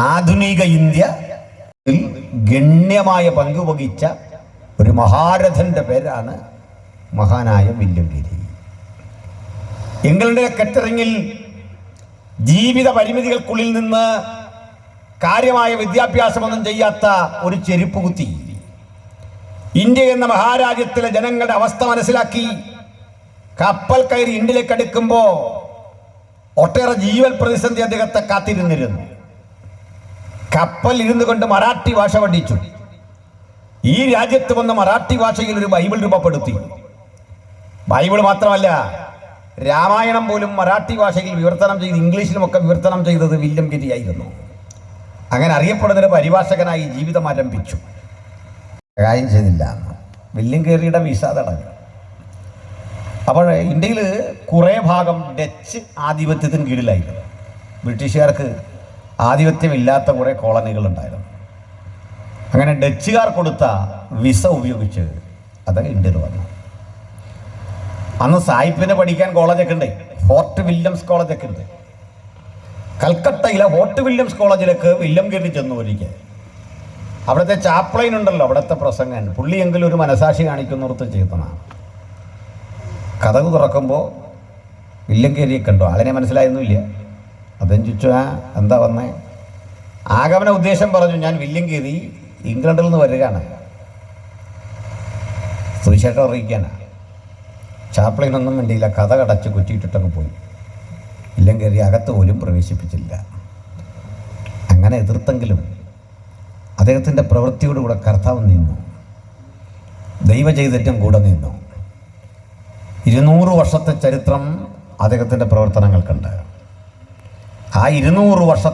ആധുനിക ഇന്ത്യ ഗണ്യമായ ഗണ്യമായ പങ്കുവഹിച്ച ഒരു മഹാരഥന്റെ പേരാണ് മഹാനായ വില്യം ഗിരി എങ്ങളുടെ കെറ്ററിങ്ങിൽ ജീവിത പരിമിതികൾക്കുള്ളിൽ നിന്ന് കാര്യമായ വിദ്യാഭ്യാസമൊന്നും ചെയ്യാത്ത ഒരു ചെരുപ്പ് കുത്തി. ഇന്ത്യ എന്ന മഹാരാജ്യത്തിലെ ജനങ്ങളുടെ അവസ്ഥ മനസ്സിലാക്കി കപ്പൽ കയറി ഇന്ത്യയിലേക്ക് അടുക്കുമ്പോൾ ഒട്ടേറെ ജീവൽ പ്രതിസന്ധി അദ്ദേഹത്തെ കാത്തിരുന്നിരുന്നു. കപ്പൽ ഇരുന്നു കൊണ്ട് മറാഠി ഭാഷ പഠിച്ചു. ഈ രാജ്യത്ത് വന്ന മറാഠി ഭാഷയിൽ ഒരു ബൈബിൾ രൂപപ്പെടുത്തി. ബൈബിൾ മാത്രമല്ല രാമായണം പോലും മറാഠി ഭാഷയിൽ വിവർത്തനം ചെയ്ത് ഇംഗ്ലീഷിലുമൊക്കെ വിവർത്തനം ചെയ്തത് വില്യം ഗിരിയായിരുന്നു അങ്ങനെ അറിയപ്പെടുന്നൊരു പരിഭാഷകനായി ജീവിതം ആരംഭിച്ചു. കാര്യം ചെയ്തില്ല. വില്യം ഗിരിയുടെ വിസ തടഞ്ഞു. അപ്പോൾ ഇന്ത്യയിൽ കുറേ ഭാഗം ഡച്ച് ആധിപത്യത്തിന് കീഴിലായിരുന്നു. ബ്രിട്ടീഷുകാർക്ക് ആധിപത്യമില്ലാത്ത കുറേ കോളനികൾ ഉണ്ടായിരുന്നു അങ്ങനെ ഡച്ചുകാർ കൊടുത്ത വിസ ഉപയോഗിച്ച് അത് ഇന്ത്യയിൽ വന്നു. അന്ന് സായിപ്പിനെ പഠിക്കാൻ കോളേജൊക്കെ ഉണ്ട്. ഫോർട്ട് വില്യംസ് കോളേജൊക്കെ ഉണ്ട്. കൽക്കട്ടയിലെ ഫോർട്ട് വില്യംസ് കോളേജിലേക്ക് വില്യം കയറി ചെന്നു ഒരിക്കൽ അവിടുത്തെ ചാപ്ലൈൻ ഉണ്ടല്ലോ അവിടുത്തെ പ്രസംഗൻ. പുള്ളിയെങ്കിലും ഒരു മനസാക്ഷി കാണിക്കുന്നിടത്ത് ചെയ്തതാണ്. കഥക് തുറക്കുമ്പോൾ വില്ലങ്കേരിയെ കണ്ടു. അതിനെ മനസ്സിലായൊന്നുമില്ല. അദ്ദേഹം ചോദിച്ചു ആ എന്താ വന്നേ? ആഗമന ഉദ്ദേശം പറഞ്ഞു ഞാൻ വില്യം കീതി ഇംഗ്ലണ്ടിൽ നിന്ന് വരികയാണ്. സുവിശേഷം അറിയിക്കാനാണ് ചാപ്ലിനൊന്നും വേണ്ടിയില്ല കഥ കടച്ച് കുറ്റിയിട്ടിട്ടങ്ങ് പോയി. വില്ലങ്കേരി അകത്ത് പോലും പ്രവേശിപ്പിച്ചില്ല. അങ്ങനെ എതിർത്തെങ്കിലും അദ്ദേഹത്തിന്റെ പ്രവൃത്തിയോടുകൂടെ കർത്താവ് നിന്നു. ദൈവചൈതന്യം കൂടെ നിന്നു. ഇരുന്നൂറ് വർഷത്തെ ചരിത്രം അദ്ദേഹത്തിന്റെ പ്രവർത്തനങ്ങൾക്കുണ്ട് ആ ഇരുന്നൂറ് വർഷ